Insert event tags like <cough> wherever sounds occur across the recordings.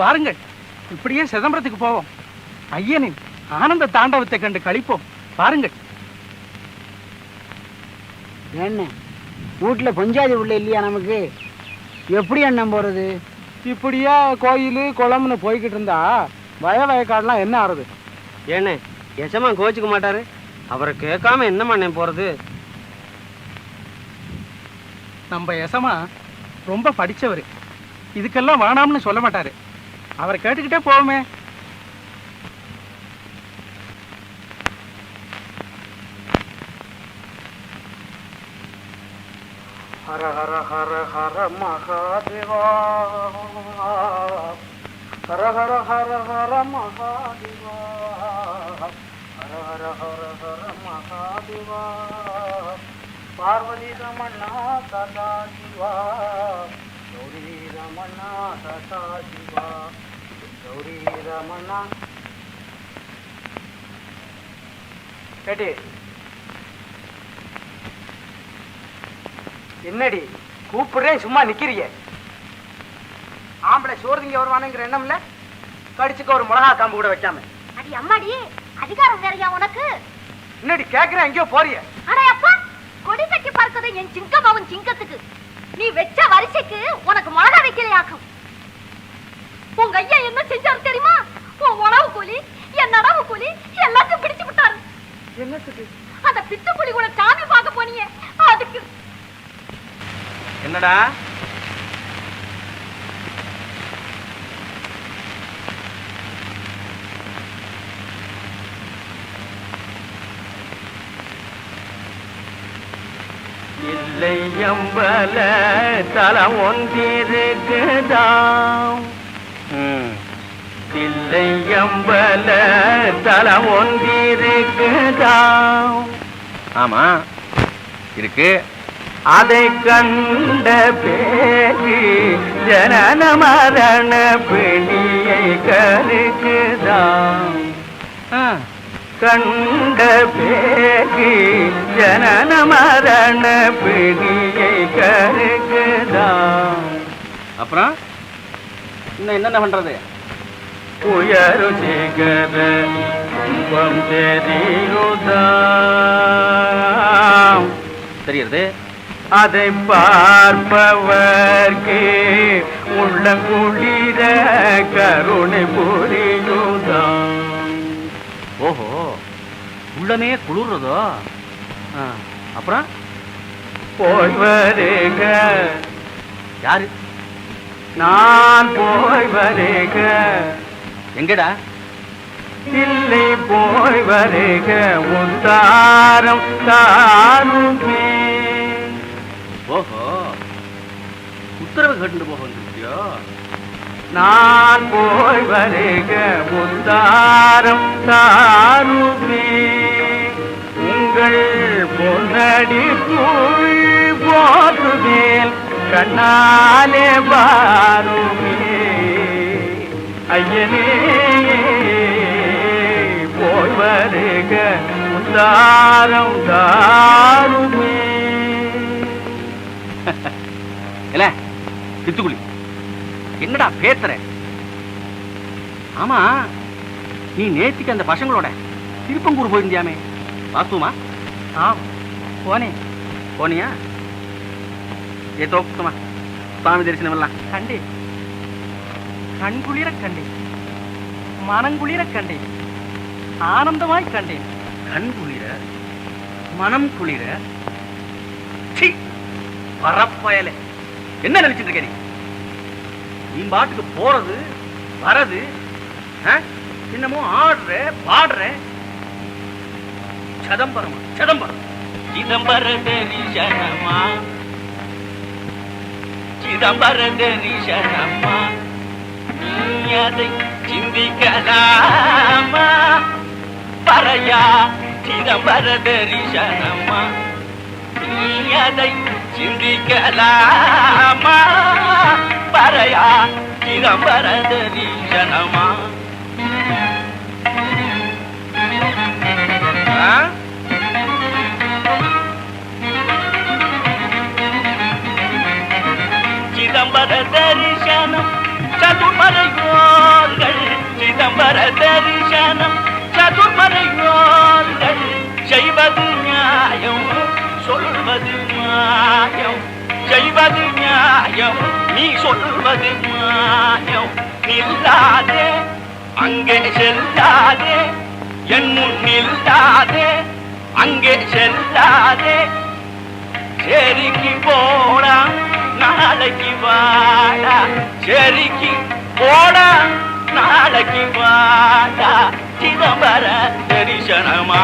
பாருங்கள் இப்படியே சிதம்பரத்துக்கு போவோம். ஐயனின் ஆனந்த தாண்டவத்தை கண்டு கழிப்போம் பாருங்கள். என்ன? வீட்டில் பஞ்சாயத்து உள்ள இல்லையா நமக்கு? எப்படி அண்ணன் போகிறது இப்படியே கோயில் குளம்னு போய்கிட்டு இருந்தா வய வயக்காடுலாம் என்ன ஆறுது? ஏண்ணே எசமா கோச்சுக்க மாட்டாரு? அவரை கேட்காம என்ன பண்ண போறது? நம்ம எசமா ரொம்ப படிச்சவர். இதுக்கெல்லாம் வேணாம்னு சொல்ல மாட்டாரு. அவரை கேட்டுக்கிட்டே போவோமே. ஹர ஹர ஹர ஹர மகாதேவா. ஹர ஹர ஹர ஹர மகாதேவா. ஹர ஹர ஹர ஹர மகாதேவா. பார்வதி ரமணா சதாசிவா சதா சிவா கௌரி ரமணா கேட்டி என்னடி கூப்பிடுறேன் சும்மா நிக்கிறிய? ஆம்பளை சோறுதிங்க வருவானுங்கிற எண்ணம்ல? கடிச்சுக்க ஒரு மிளகா காம்பு கூட வைக்காம. அடி அம்மாடி அதிகாரம் வேறையா உனக்கு? என்னடி கேக்குறேன் எங்கேயோ போறிய? அடே அப்பா கொடி கட்டி பார்க்கறது என் சிங்கம் அவன் சிங்கத்துக்கு. நீ வெச்ச வரிசைக்கு உனக்கு மிளகா வைக்கலையாக்கும். உங்க ஐயா என்ன செஞ்சாரு தெரியுமா? உன் உணவு கூலி என் நடவு கூலி எல்லாத்தையும் பிடிச்சு விட்டாரு. என்னத்துக்கு அந்த பித்து புலி கூட சாமி பார்க்க போனீங்க. அதுக்கு என்னடா? இல்லை எம்பல தலம் ஒன்றிருக்குதாம். தில்லையம்பல எம்பல தலம் ஒன்றிருக்குதாம் ஆமா இருக்கு. அதை கண்ட பேரு ஜனன மரண பிணியை கருக்குதாம் கண்ட பேரு ஜனன மரண பிணியை கருக்குதாம் அப்புறம்? இன்னும் என்னென்ன பண்றது? உயரு சிகர துன்பம் தெரியுதாம் தெரியுது? அதை பார்ப்பவர்க்கு உள்ள குளிர கருணை புரியுதாம் ஓஹோ உள்ளமே குளிர்றதோ? ஆ, அப்புறம்? போய் வருக யாரு? நான் போய் வருக. எங்கடா? இல்லை போய் வருக. உத்தாரம் தாருமே ஓஹோ. உத்தரவு கேட்டு போக வந்துருக்கியோ? நான் போய் வருக. உத்தாரம் தாருமே உங்கள் பொன்னடி புல் போற்றுவேல் கண்ணாலே பாருமே ஐயனே போய் வருக உத்தாரம் தாருமே. இல்ல பித்துக்குழி என்னடா பேசுற? ஆமா நீ நேத்திக்கு அந்த பசங்களோட திருப்பங்கூர் போயிருந்தியாமே. வாஸ்துமா? ஆ போனேன். போனியா? தோக்குமா சுவாமி தரிசனம் எல்லாம் கண்டேன் கண்குளிர கண்டேன் மனங்குளிர கண்டேன் ஆனந்தமாய் கண்டேன் கண் குளிர? மனம் குளிர? பரப்பயலே. என்ன நினைச்சிட்டு இருக்க நீ? பாட்டுக்கு போறது வரது? என்னமோ ஆடுற பாடுற? சதம்பரமா சதம்பரம். சிதம்பர தரிசனமா சிதம்பர நீ அதை சிந்திக்கலாமா? பறையா சிதம்பர தரிசனமா நீ அதை சிந்திக்கலாமா? பறையா சிதம்பர சிதம்பர தரிசனம் சதுமர சிதம்பர தரிசனம் சதுர்மறையோர்கள் செய்வது நியாயம் சொல்வது நியாயம் செய்வது நியாயம் நீ சொல்வது நியாயம். நில்லாதே அங்கே செல்லாதே என் முன் நில்லாதே அங்கே செல்லாதே. செரிக்கு போறான் நாளைக்கு வாடா. செரிக்கு போடா. நாளைக்கு வாடா. சிதம்பர தரிசனமா?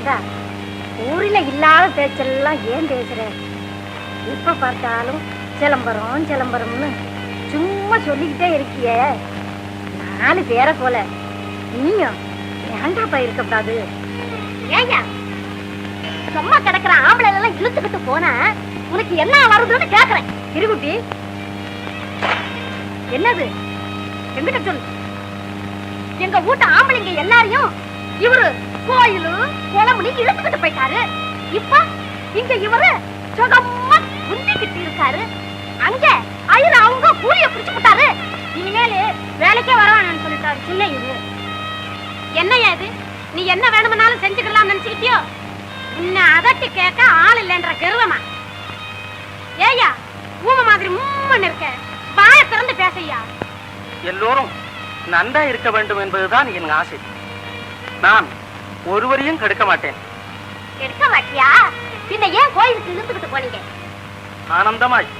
அந்த ஊரில் இல்லாத பேச்செல்லாம் ஏன் பேசுற? இப்ப பார்த்தாலும் சிலம்பரம் சிலம்பரம்னு சும்மா சொல்லிக்கிட்டே இருக்கியே. நாலு பேரை போல. நீயும் ஏண்டாப்பா இருக்கக்கூடாது? ஏயா சும்மா கிடக்கிற ஆம்பளை எல்லாம் இழுத்துக்கிட்டு போனா உனக்கு என்ன வருதுன்னு கேக்குறேன். திருகுட்டி என்னது? எங்கிட்ட சொல்லு எங்க வீட்டு ஆம்பளைங்க எல்லாரையும் இவரு கோயிலு குளமுனி இழுத்துக்கிட்டு போயிட்டாரு. இப்ப இங்க இவரு சுகமா குந்திக்கிட்டு இருக்காரு. அங்க ஐயர் அவங்க கூலிய பிடிச்சு விட்டாரு. இனிமேலு வேலைக்கே வரவானு சொல்லிட்டாரு சின்ன இது என்னையா இது? நீ என்ன வேணும்னாலும் செஞ்சுக்கலாம் நினைச்சுக்கிட்டியோ? உன்னை அதட்டி கேட்க ஆள் இல்லைன்ற கருவமா? ஏய்யா ஊம மாதிரி மூமன் இருக்க. வாய திறந்து பேசையா எல்லோரும் நன்றா இருக்க வேண்டும் என்பதுதான் என் ஆசை. நான் ஒருவரையும் கெடுக்க மாட்டேன். எடுக்க மாட்டியா? பின்ன ஏன் கோயிலுக்கு இழுத்துக்கிட்டு போனீங்க? ஆனந்தமாய்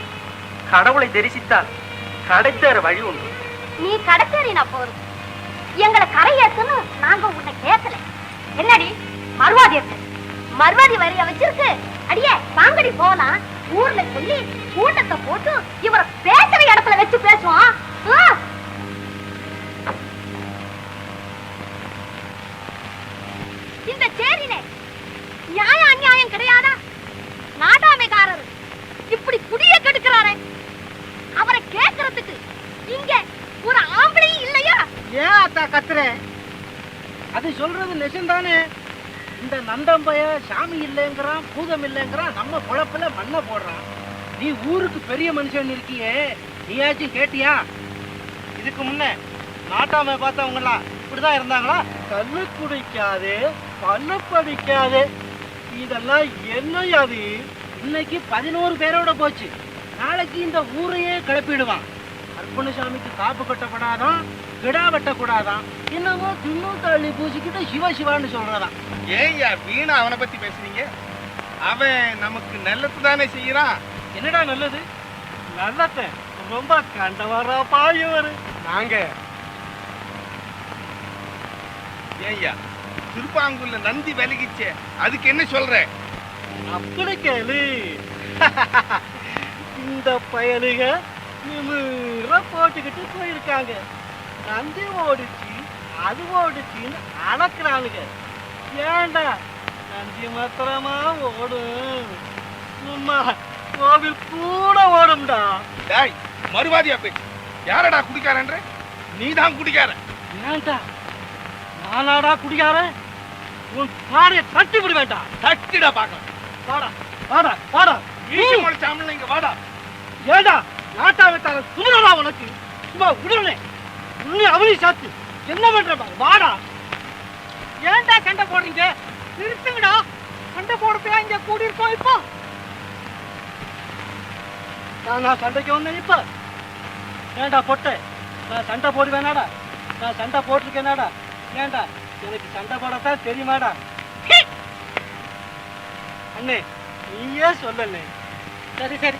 கடவுளை தரிசித்தால் கிடைத்தேற வழி உண்டு. நீ கடத்தேறினா போதும். எங்களை கரையேத்துன்னு நாங்க உன்னை கேட்கல. என்னடி? மறுவாதி இருக்கு மறுவாதி வரிய வச்சிருக்கு அடியே வாங்கடி போலாம் ஊர்ல சொல்லி கூட்டத்தை போட்டு இவரை பேசுற இடத்துல வச்சு பேசுவான். குடிய அவரை கேட்கறதுக்கு இங்க ஒரு ஆம்பளையும் இல்லையா? ஏன் அத்தா கத்துற? அது சொல்றது நெசந்தானே இந்த நந்தம்பைய சாமி இல்லைங்கிறான் பூதம் இல்லைங்கிறான் நம்ம குழப்பில மண்ணை போடுறான். நீ ஊருக்கு பெரிய மனுஷன் இருக்கியே நீயாச்சும் கேட்டியா? இதுக்கு முன்ன நாட்டாமை பார்த்தவங்கலாம் இப்படிதான் இருந்தாங்களா? கண்ணு குடிக்காது பல்லு படிக்காது. இதெல்லாம் என்ன அது? இன்னைக்கு பதினோரு பேரோட போச்சு. நாளைக்கு இந்த ஊரையே கிளப்பிடுவான். அர்ப்பணசாமிக்கு காப்பு கட்டப்படாதான் கிடா வெட்டக்கூடாதான் என்னமோ தின்னு தள்ளி பூசிக்கிட்டு சிவ சிவான்னு சொல்றதாம் ஏய்யா வீணா அவனை பத்தி பேசுறீங்க அவன் நமக்கு நல்லது தானே செய்யறான். என்னடா நல்லது? நல்லத்த ரொம்ப கண்டவரா பாயவர். நாங்க. ஏய்யா திருப்பாங்கூர்ல நந்தி விலகிச்சே அதுக்கு என்ன சொல்ற? அப்படி கேளு. <laughs> இந்த பயலுக நிமிர போட்டுக்கிட்டு போயிருக்காங்க. நந்தி ஓடிச்சு அது ஓடிச்சுன்னு அளக்குறானுங்க ஏண்டா? நந்தி மாத்திரமா ஓடும். சும்மா கோவில் கூட ஓடும்டா. டேய் மறுவாதியா பேச்சு யாரடா குடிக்காரன்ற? நீ தான் குடிக்கார. ஏண்டா? நானாடா குடிக்காரன் உன் பாடைய தட்டி விடுவேண்டா தட்டிடா பாக்கலாம் வாடா வாடா வாடா. வீசி முளைச்சாமல் இங்க வாடா. ஏடா நாட்டாவத்தார சுமரடா உனக்கு? சும்மா விடுறே உன்னை அவனி சாத்து. என்ன பண்ற வாடா. ஏண்டா சண்டை போடுறீங்க? நிறுத்துங்கடா. சண்டை போடுறப்ப இங்க கூடி இருக்கோம் இப்போ? நான் நான் சண்டைக்கு வந்தேன் இப்ப. ஏண்டா பொட்டை? நான் சண்டை போடுவேனாடா. நான் சண்டை போட்டிருக்கேனாடா. ஏண்டா? எனக்கு சண்டை போடத்தான் தெரியுமாடா? அண்ணே நீயே சொல்லண்ணே சரி சரி.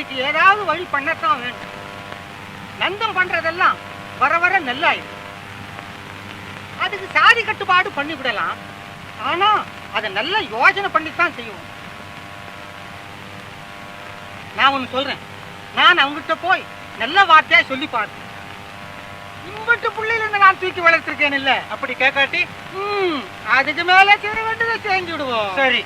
இதுக்கு ஏதாவது வழி பண்ணத்தான் வேணும் நந்தம் பண்றதெல்லாம் வர வர நெல்லாயிடும். அதுக்கு சாதி கட்டுப்பாடு பண்ணி விடலாம். ஆனா அதை நல்ல யோசனை பண்ணித்தான் செய்யணும் நான் ஒண்ணு சொல்றேன். நான் அவங்ககிட்ட போய் நல்ல வார்த்தையா சொல்லி பார்த்தேன். இம்பட்டு புள்ளையில இருந்து நான் தூக்கி வளர்த்திருக்கேன் இல்ல? அப்படி கேட்காட்டி அதுக்கு மேல செய்ய வேண்டியதை செஞ்சு விடுவோம் சரி.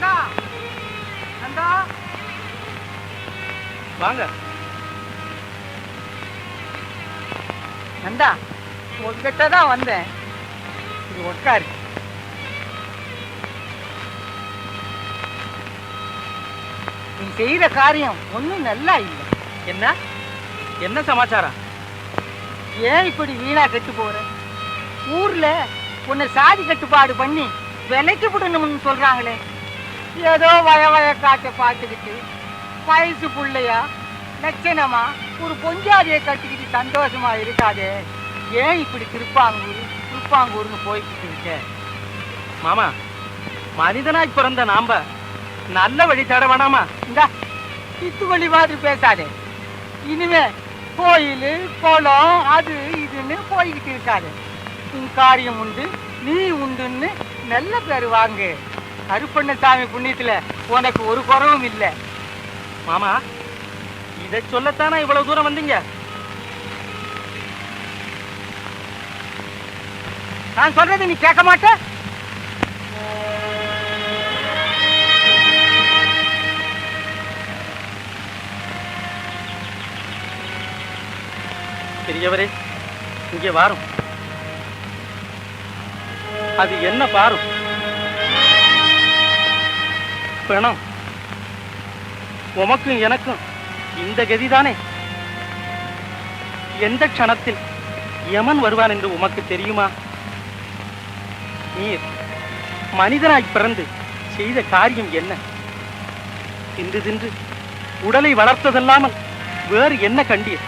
நந்தா. நந்தா. வாங்க. நந்தா உங்ககிட்ட தான் வந்தேன். இது உட்காரு. நீ செய்யற காரியம் ஒண்ணும் நல்லா இல்லை. என்ன? என்ன சமாச்சாரம்? ஏன் இப்படி வீணா கெட்டு போற? ஊர்ல உன்னை சாதி கட்டுப்பாடு பண்ணி விலைக்கு விடணும்னு சொல்றாங்களே. ஏதோ வய வய காட்டை பார்த்துக்கிட்டு வயசு புள்ளையா லட்சணமா ஒரு பொஞ்சாதியை கட்டிக்கிட்டு சந்தோஷமா இருக்காதே. ஏன் இப்படி திருப்பாங்கூர் திருப்பாங்கூர்னு போய்கிட்டு இருக்க? மாமா மனிதனாய் பிறந்த நாம நல்ல வழி தேட வேணாமா? இந்த இத்து வழி மாதிரி பேசாதே. இனிமே கோயில் குளம் அது இதுன்னு போய்கிட்டு இருக்காது. உன் காரியம் உண்டு நீ உண்டுன்னு நல்ல பேர் வாங்கு. கருப்பண்ணசாமி புண்ணியத்துல உனக்கு ஒரு குறவும் இல்லை. மாமா இதை சொல்லத்தானே இவ்வளவு தூரம் வந்தீங்க? நான் சொல்றது நீ கேட்க மாட்ட? பெரியவரே இங்கே வாரும். அது என்ன பாரும்? பிணம். உமக்கும் எனக்கும் இந்த கதிதானே? எந்த க்ஷணத்தில் யமன் வருவான் என்று உமக்கு தெரியுமா? நீர் மனிதனாய் பிறந்து செய்த காரியம் என்ன? தின்று தின்று உடலை வளர்த்ததல்லாமல் வேறு என்ன கண்டீர்?